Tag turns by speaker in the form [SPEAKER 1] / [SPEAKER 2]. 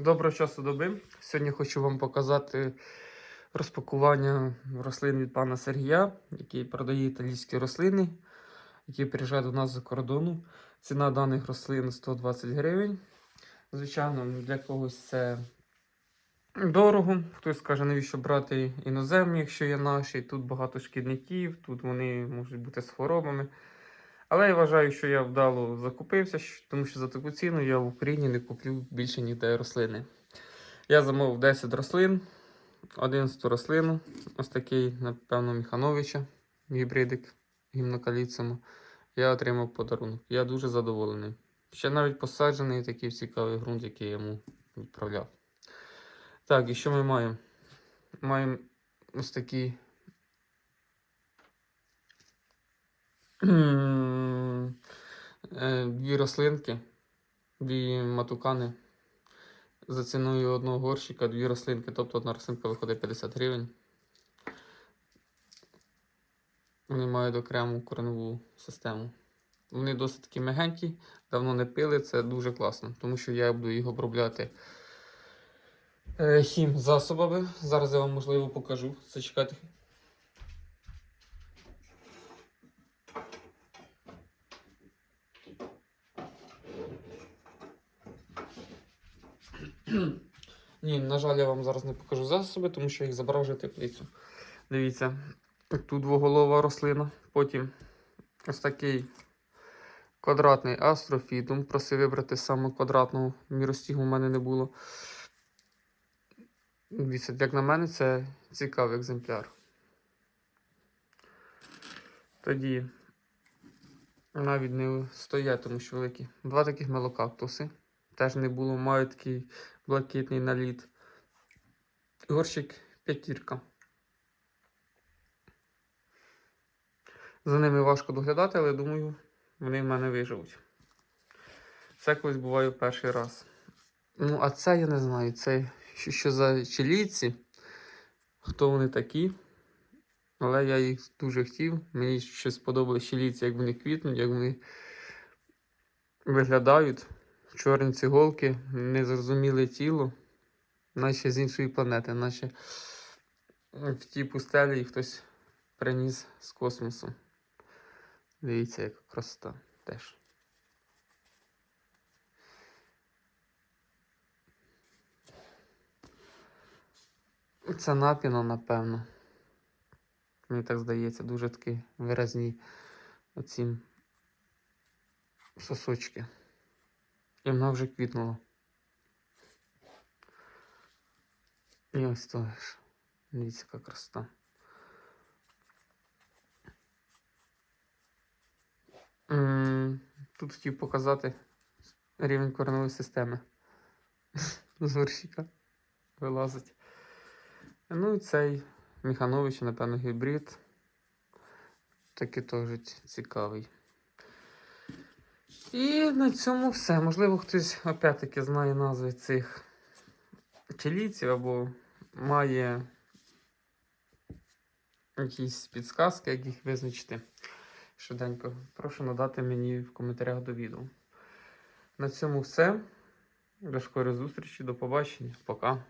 [SPEAKER 1] Доброго часу доби. Сьогодні хочу вам показати розпакування рослин від пана Сергія, який продає італійські рослини, які приїжджають до нас за кордону. Ціна даних рослин 120 гривень. Звичайно, для когось це дорого. Хтось скаже, навіщо брати іноземні, якщо є наші. Тут багато шкідників, тут вони можуть бути з хворобами. Але я вважаю, що я вдало закупився, тому що за таку ціну я в Україні не куплю більше ніде рослини. Я замовив 10 рослин, 11 рослину, ось такий, напевно, Міхановича, гібридик гімнокаліцину. Я отримав подарунок. Я дуже задоволений. Ще навіть посаджений такий цікавий ґрунт, який я йому відправляв. Так, і що ми маємо? Маємо ось такі рослинки, дві матукани. За ціною одного горщика, дві рослинки, тобто одна рослинка виходить 50 гривень. Вони мають окрему кореневу систему. Вони досить такі мягенькі, давно не пили, це дуже класно, тому що я буду їх обробляти е, хім засобами. Зараз я вам можливо покажу. Зачекайте. Ні, на жаль, я вам зараз не покажу засоби, тому що їх забрав вже теплицю. Дивіться, тут двоголова рослина. Потім ось такий квадратний астрофітум. Просив вибрати саме квадратного міростігу у мене не було. Дивіться, як на мене, це цікавий екземпляр. Тоді навіть не стоять, тому що великі. Два таких мелокактуси. Теж не було, мають такий блакитний наліт. Горщик п'ятірка. За ними важко доглядати, але думаю, вони в мене виживуть. Це колись буває перший раз. Ну, а це я не знаю. Це що, що за чилійці, хто вони такі. Але я їх дуже хотів. Мені щось сподобалось чилійці, як вони квітнуть, як вони виглядають. Чорні циголки, незрозуміле тіло, наче з іншої планети, наче в тій пустелі їх хтось приніс з космосу. Дивіться, яка красота теж. Це напіно, напевно. Мені так здається, дуже такі виразні оці сосочки. І вона вже квітнула. І ось то ж. Дивіться, яка красота. Тут хотів показати рівень кореневої системи. З горщика вилазить. Ну і цей Міханович, напевно, гібрид. Такий теж цікавий. І на цьому все. Можливо, хтось опять-таки знає назви цих чилійців або має якісь підсказки, як їх визначити швиденько. Прошу надати мені в коментарях до відео. На цьому все. До скорої зустрічі, до побачення. Пока.